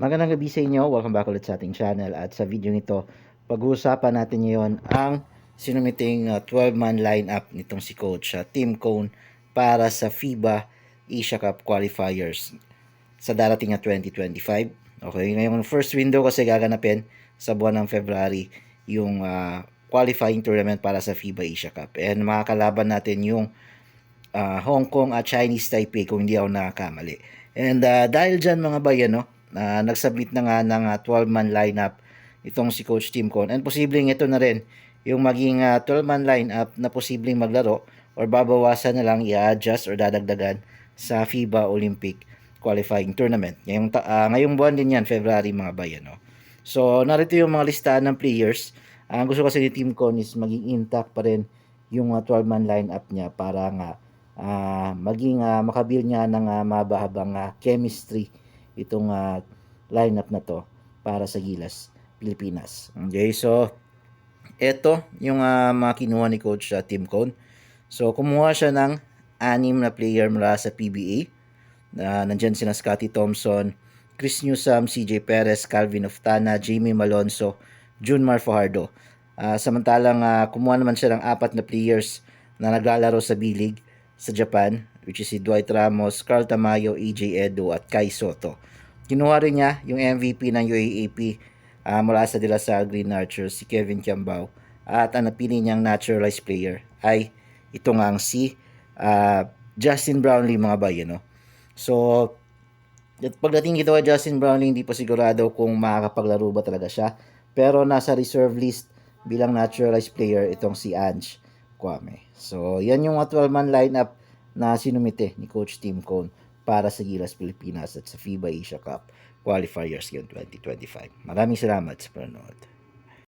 Magandang gabi sa inyo. Welcome back ulit sa ating channel. At sa video nito, pag-uusapan natin ngayon ang sinumiting 12-man lineup nitong si Coach uh, Tim Cone para sa FIBA Asia Cup qualifiers sa darating na 2025. Okay, ngayong first window kasi gaganapin sa buwan ng February yung uh, qualifying tournament para sa FIBA Asia Cup. And makakalaban natin yung uh, Hong Kong at Chinese Taipei kung hindi ako nakakamali. And uh, dahil dyan mga bayan, no, na nagsubmit na nga ng uh, 12-man lineup itong si Coach Tim Con. And posibleng ito na rin yung maging uh, 12-man lineup na posibleng maglaro or babawasan na lang i-adjust or dadagdagan sa FIBA Olympic qualifying tournament. Ngayong, uh, ngayong buwan din yan, February mga bayan. No? So, narito yung mga listahan ng players. Ang gusto kasi ni Team Con is maging intact pa rin yung uh, 12-man lineup niya para nga uh, maging uh, makabil niya ng uh, mabahabang uh, chemistry itong uh, lineup na to para sa Gilas, Pilipinas. Okay, so ito yung uh, mga kinuha ni Coach uh, Tim Cone. So kumuha siya ng anim na player mula sa PBA. Uh, nandyan sina Scotty Thompson, Chris Newsome, CJ Perez, Calvin Oftana, Jamie Malonzo, Junmar Fajardo. Uh, samantalang uh, kumuha naman siya ng apat na players na naglalaro sa B-League sa Japan, which is si Dwight Ramos, Carl Tamayo, EJ Edo at Kai Soto. Kinuha rin niya yung MVP ng UAAP uh, mula sa De La Salle Green Archers, si Kevin Kiambao. At ang napili niyang naturalized player ay ito nga ang si uh, Justin Brownlee mga bayan. No? So, pagdating dito kay Justin Brownlee, hindi pa sigurado kung makakapaglaro ba talaga siya. Pero nasa reserve list bilang naturalized player itong si Ange Kwame. So, yan yung 12-man lineup na sinumite ni Coach Tim Cone para sa Gilas Pilipinas at sa FIBA Asia Cup qualifiers ngayon 2025. Maraming salamat sa panonood.